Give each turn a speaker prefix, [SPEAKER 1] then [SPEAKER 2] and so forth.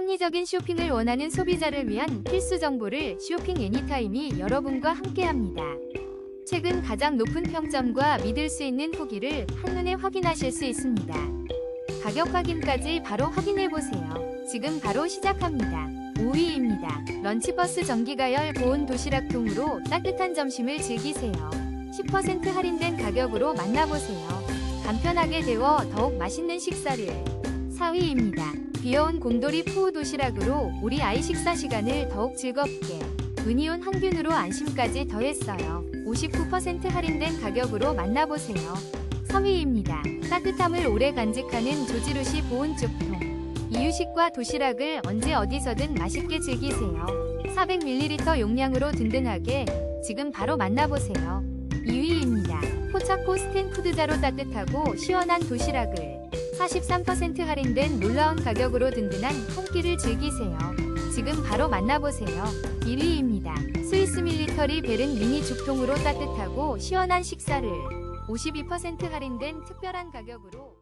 [SPEAKER 1] 합리적인 쇼핑을 원하는 소비자를 위한 필수 정보를 쇼핑 애니타임이 여러분과 함께합니다. 최근 가장 높은 평점과 믿을 수 있는 후기를 한눈에 확인하실 수 있습니다. 가격 확인까지 바로 확인해 보세요. 지금 바로 시작합니다. 5위입니다. 런치버스 전기가열 보온 도시락통으로 따뜻한 점심을 즐기세요. 10% 할인된 가격으로 만나보세요. 간편하게 데워 더욱 맛있는 식사를. 4위입니다. 귀여운 곰돌이 푸우 도시락으로 우리 아이 식사 시간을 더욱 즐겁게. 은이온 항균으로 안심까지 더했어요. 59% 할인된 가격으로 만나보세요. 3위입니다. 따뜻함을 오래 간직하는 조지루시 보온 쪽통. 이유식과 도시락을 언제 어디서든 맛있게 즐기세요. 400ml 용량으로 든든하게 지금 바로 만나보세요. 2위입니다. 포차코 스탠푸드자로 따뜻하고 시원한 도시락을 43% 할인된 놀라운 가격으로 든든한 한 끼를 즐기세요. 지금 바로 만나보세요. 1위입니다. 스위스 밀리터리 베른 미니 죽통으로 따뜻하고 시원한 식사를 52% 할인된 특별한 가격으로